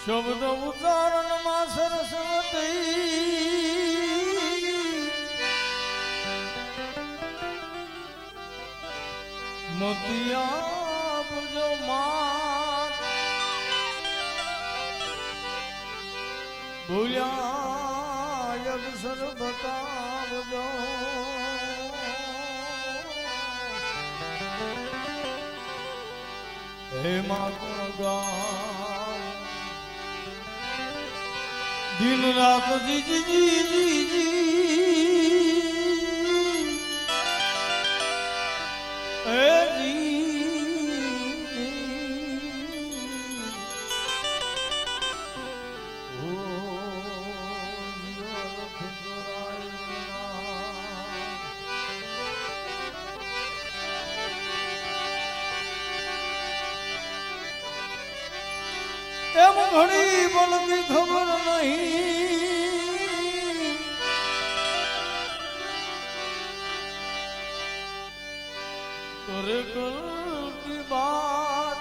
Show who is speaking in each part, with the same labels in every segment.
Speaker 1: શબ્દ ઉચ્ચારણમાં સરસ્વતી મોતિયા પૂજો માત ભૂલ્યા યક્ષર બતાવજો હે ગામ દિન રાત જી જી જી જી ઘણી બળની ખબર નહીં. કરે કરતી બાત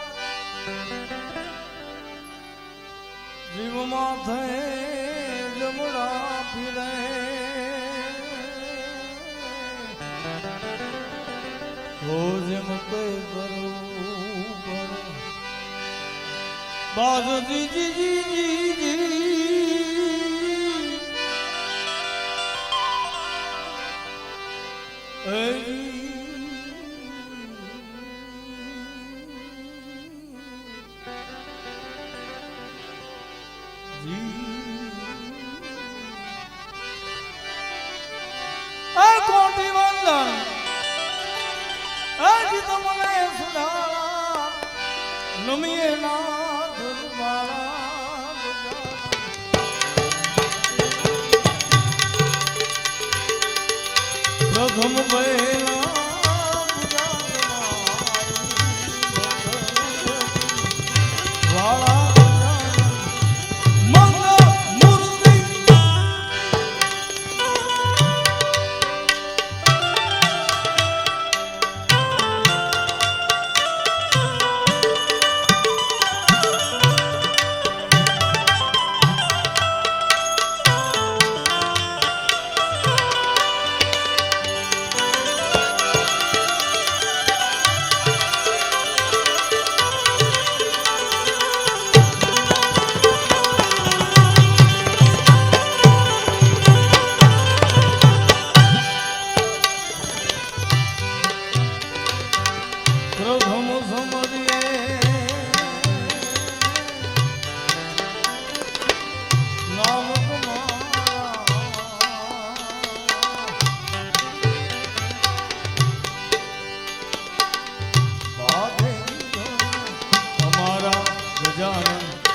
Speaker 1: જીવમાં થઈ જમડા ફિરે. હો જેમ કઈ કરવું બાદ Gece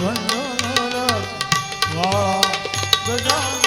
Speaker 1: ભંડોર વાળા ગજા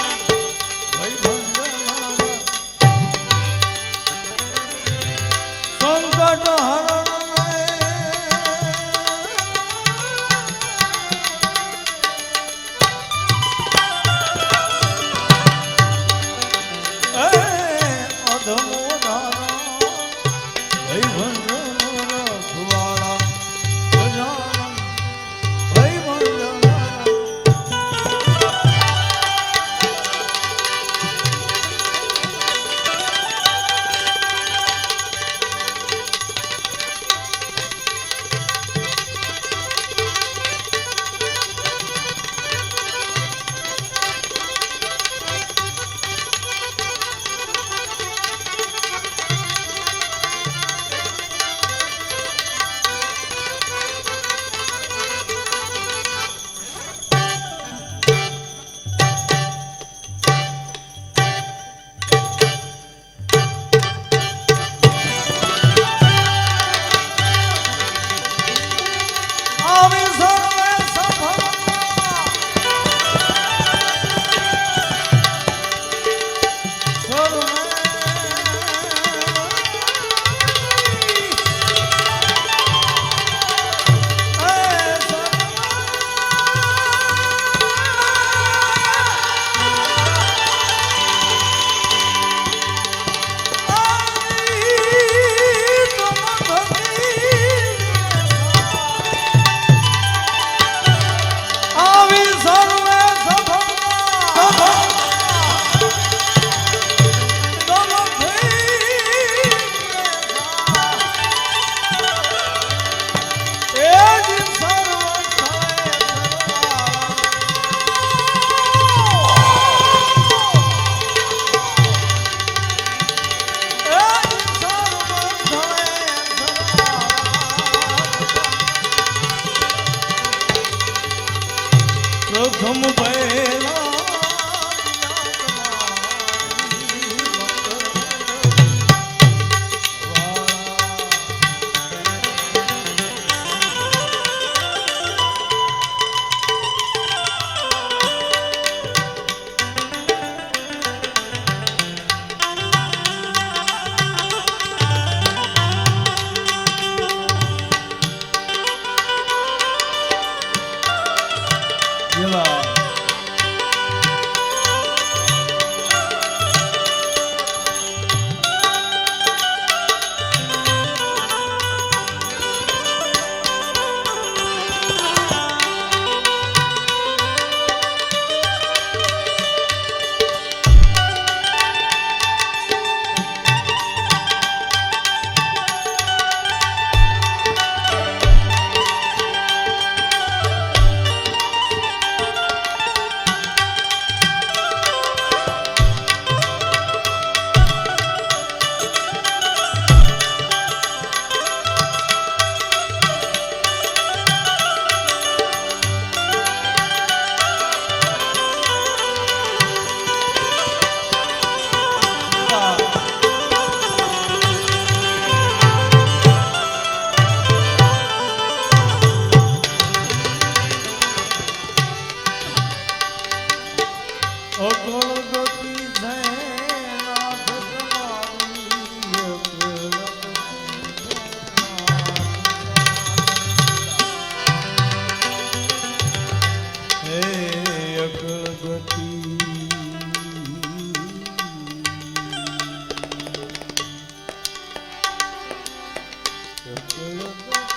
Speaker 1: Okay.